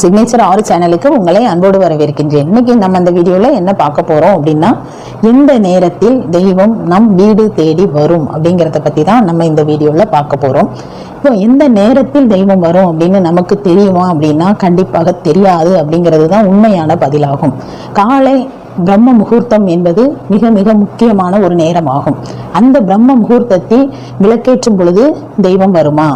Signature ஆறு சேனலுக்கு உங்களை அன்போடு வரவேற்கின்றேன். இன்னைக்கு நம்ம அந்த வீடியோல என்ன பார்க்க போறோம் அப்படின்னா எந்த நேரத்தில் தெய்வம் நம் வீடு தேடி வரும் அப்படிங்கறத பற்றி தான் நம்ம இந்த வீடியோல பார்க்க போறோம். இப்போ எந்த நேரத்தில் தெய்வம் வரும் அப்படின்னு நமக்கு தெரியுமா அப்படின்னா கண்டிப்பாக தெரியாது அப்படிங்கிறது தான் உண்மையான பதிலாகும். காலை பிரம்ம முகூர்த்தம் என்பது மிக மிக முக்கியமான ஒரு நேரமாகும். அந்த பிரம்ம முகூர்த்தத்தில் விளக்கேற்றும் பொழுது தெய்வம் வருமா?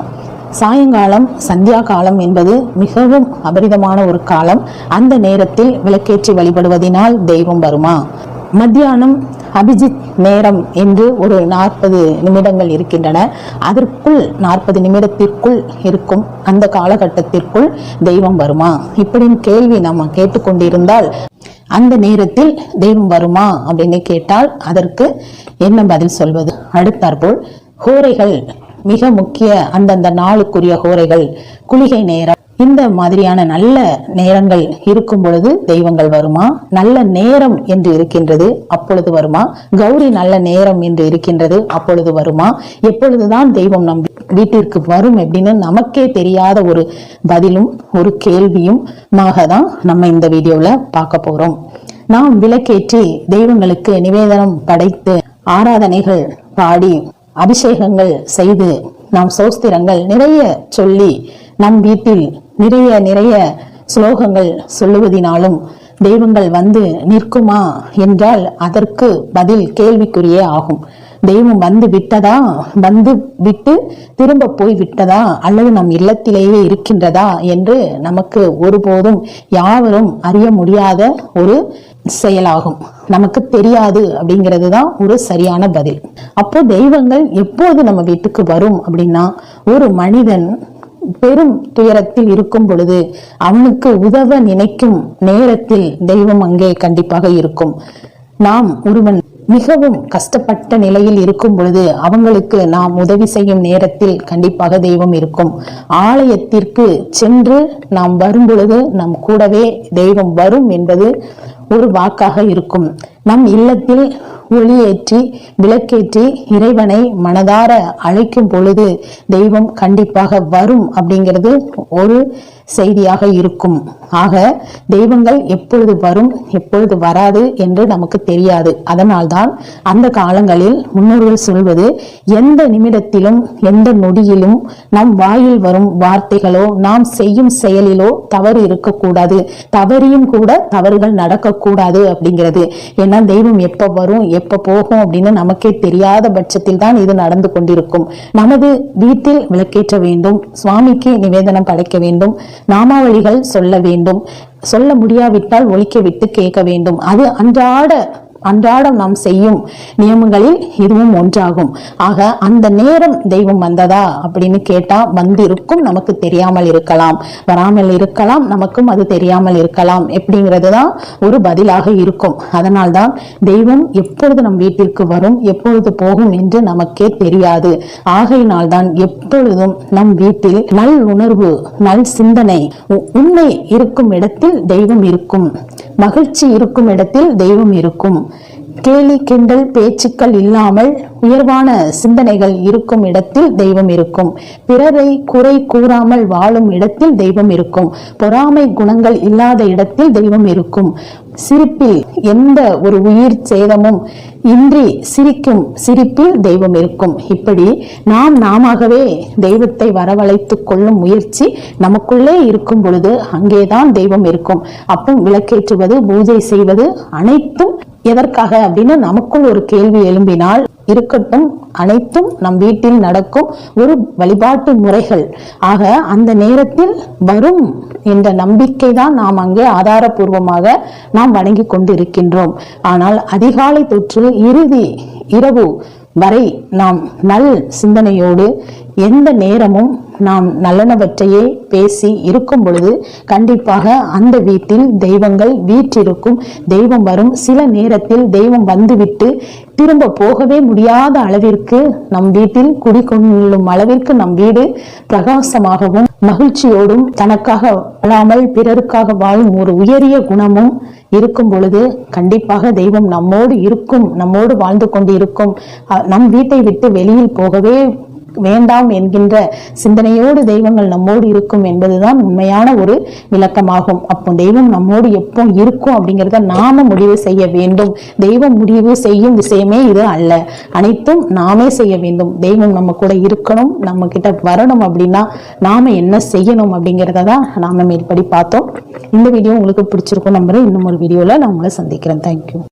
சாயங்காலம் சந்தியா காலம் என்பது மிகவும் அபரிதமான ஒரு காலம். அந்த நேரத்தில் விளக்கேற்றி வழிபடுவதினால் தெய்வம் வருமா? மத்தியானம் அபிஜித் நேரம் என்று ஒரு நாற்பது நிமிடங்கள் இருக்கின்றன. அதற்குள் நாற்பது நிமிடத்திற்குள் இருக்கும் அந்த காலகட்டத்திற்குள் தெய்வம் வருமா? இப்படின்னு கேள்வி நம்ம கேட்டுக்கொண்டிருந்தால் அந்த நேரத்தில் தெய்வம் வருமா அப்படின்னு கேட்டால் அதற்கு என்ன பதில் சொல்வது? அடுத்தாற்போல் கூரைகள் மிக முக்கிய அந்தந்த நாளுக்குரிய கோரைகள் குளிகை நேரம். இந்த மாதிரியான நல்ல நேரங்கள் இருக்கும் பொழுது தெய்வங்கள் வருமா? நல்ல நேரம் என்று இருக்கின்றது அப்பொழுது வருமா? கௌரி நல்ல நேரம் என்று இருக்கின்றது அப்பொழுது வருமா? எப்பொழுதுதான் தெய்வம் நம் வீட்டிற்கு வரும் அப்படின்னு நமக்கே தெரியாத ஒரு பதிலும் ஒரு கேள்வியும் தான் நம்ம இந்த வீடியோவில் பார்க்க போறோம். நாம் விளக்கேற்றி தெய்வங்களுக்கு நிவேதனம் படைத்து ஆராதனைகள் பாடி அபிஷேகங்கள் செய்து நாம் சோஸ்திரங்கள் நிறைய சொல்லி நம் வீட்டில் நிறைய நிறைய ஸ்லோகங்கள் சொல்லுவதினாலும் தெய்வங்கள் வந்து நிற்குமா என்றால் அதற்கு பதில் கேள்விக்குரியே ஆகும். தெய்வம் வந்து விட்டதா? வந்து விட்டு திரும்ப போய் விட்டதா? அல்லது நம் இல்லத்திலேயே இருக்கின்றதா? என்று நமக்கு ஒருபோதும் யாவரும் அறிய முடியாத ஒரு செயலாகும். நமக்கு தெரியாது அப்படிங்கிறது தான் ஒரு சரியான பதில். அப்போ தெய்வங்கள் எப்போது நம்ம வீட்டுக்கு வரும் அப்படின்னா ஒரு மனிதன் பெரும் துயரத்தில் இருக்கும் பொழுது அவனுக்கு உதவ நினைக்கும் நேரத்தில் தெய்வம் அங்கே கண்டிப்பாக இருக்கும். நாம் ஒருவன் மிகவும் கஷ்டப்பட்ட நிலையில் இருக்கும் பொழுது அவங்களுக்கு நாம் உதவி செய்யும் நேரத்தில் கண்டிப்பாக தெய்வம் இருக்கும். ஆலயத்திற்கு சென்று நாம் வரும் பொழுது நம் கூடவே தெய்வம் வரும் என்பது ஒரு வாக்காக இருக்கும். நம் இல்லத்தில் ஒளியேற்றி விளக்கேற்றி இறைவனை மனதார அழைக்கும் பொழுது தெய்வம் கண்டிப்பாக வரும் அப்படிங்கிறது ஒரு செய்தியாக இருக்கும். ஆக தெய்வங்கள் எப்பொழுது வரும் எப்பொழுது வராது என்று நமக்கு தெரியாது. அதனால்தான் அந்த காலங்களில் முன்னோர்கள் சொல்வது எந்த நிமிடத்திலும் எந்த நொடியிலும் நம் வாயில் வரும் வார்த்தைகளோ நாம் செய்யும் செயலிலோ தவறு இருக்கக்கூடாது. தவறியும் கூட தவறுகள் நடக்கக்கூடாது அப்படிங்கிறது. ஏன்னா தெய்வம் எப்ப வரும் எப்ப போகும் அப்படின்னு நமக்கே தெரியாத பட்சத்தில் தான் இது நடந்து கொண்டிருக்கும். நமது வீட்டில் விளக்கேற்ற வேண்டும் சுவாமிக்கு நிவேதனம் படைக்க வேண்டும் நாமாவளிகள் சொல்ல வேண்டும். சொல்ல முடியாவிட்டால் ஒழிக்க விட்டு கேட்க வேண்டும். அது அன்றாட அன்றாடம் நாம் செய்யும் நியமங்களில் இதுவும் ஒன்றாகும். ஆக அந்த நேரம் தெய்வம் வந்ததா அப்படின்னு கேட்டா வந்திருக்கும் நமக்கு தெரியாமல் இருக்கலாம். வராமல் இருக்கலாம் நமக்கும் அது தெரியாமல் இருக்கலாம். எப்படிங்கிறது தான் ஒரு பதிலாக இருக்கும். அதனால்தான் தெய்வம் எப்பொழுது நம் வீட்டிற்கு வரும் எப்பொழுது போகும் என்று நமக்கே தெரியாது. ஆகையினால் தான் எப்பொழுதும் நம் வீட்டில் நல் உணர்வு நல் சிந்தனை உ- உண்மை இருக்கும் இடத்தில் தெய்வம் இருக்கும். மகிழ்ச்சி இருக்கும் இடத்தில் தெய்வம் இருக்கும். கேலி கிண்டல் பேச்சுக்கள் இல்லாமல் உயர்வான சிந்தனைகள் இருக்கும் இடத்தில் தெய்வம் இருக்கும். பிறரை குறை கூறாமல் வாழும் இடத்தில் தெய்வம் இருக்கும். பொறாமை குணங்கள் இல்லாத இடத்தில் தெய்வம் இருக்கும். சிரிப்பில் எந்த ஒரு உயிர் சேதமும் இன்றி சிரிக்கும் சிரிப்பில் தெய்வம் இருக்கும். இப்படி நாம் நாமாகவே தெய்வத்தை வரவழைத்துக் கொள்ளும் முயற்சி நமக்குள்ளே இருக்கும் பொழுது அங்கேதான் தெய்வம் இருக்கும். அப்போ விளக்கேற்றுவது பூஜை செய்வது அனைத்தும் எதற்காக அப்படின்னு நமக்குள் ஒரு கேள்வி எழும்பினால் இருக்கட்டும் அனைத்தும் நம் வீட்டில் நடக்கும் ஒரு வழிபாட்டு முறைகள். ஆக அந்த நேரத்தில் வரும் என்ற நம்பிக்கை தான் நாம் அங்கே ஆதாரபூர்வமாக நாம் வணங்கி கொண்டிருக்கின்றோம். ஆனால் அதிகாலை தொற்று இறுதி இரவு வரை நாம் நல் சிந்தனையோடு எந்த நேரமும் நாம் நல்லனவற்றையே பேசி இருக்கும் பொழுது கண்டிப்பாக அந்த வீட்டில் தெய்வங்கள் வீற்றிருக்கும். தெய்வம் வரும். சில நேரத்தில் தெய்வம் வந்துவிட்டு திரும்ப போகவே முடியாத அளவிற்கு நம் வீட்டில் குடிக்கொள்ளும் அளவிற்கு நம் வீடு பிரகாசமாகவும் மகிழ்ச்சியோடும் தனக்காக வாழாமல் பிறருக்காக வாழும் ஒரு உயரிய குணமும் இருக்கும் பொழுது கண்டிப்பாக தெய்வம் நம்மோடு இருக்கும் நம்மோடு வாழ்ந்து கொண்டு இருக்கும் நம் வீட்டை விட்டு வெளியில் போகவே வேண்டாம் என்கின்ற சிந்தனையோடு தெய்வங்கள் நம்மோடு இருக்கும் என்பதுதான் உண்மையான ஒரு விளக்கமாகும். அப்போ தெய்வம் நம்மோடு எப்போ இருக்கும் அப்படிங்கிறத நாம முடிவு செய்ய வேண்டும். தெய்வம் முடிவு செய்யும் விஷயமே இது அல்ல. அனைத்தும் நாமே செய்ய வேண்டும். தெய்வம் நம்ம கூட இருக்கணும் நம்ம கிட்ட வரணும் அப்படின்னா நாம என்ன செய்யணும் அப்படிங்கிறத தான் நாம மேற்படி பார்த்தோம். இந்த வீடியோ உங்களுக்கு பிடிச்சிருக்கும் நம்புறேன். இன்னும் ஒரு வீடியோவில் நான் உங்களை சந்திக்கிறேன். தேங்க்யூ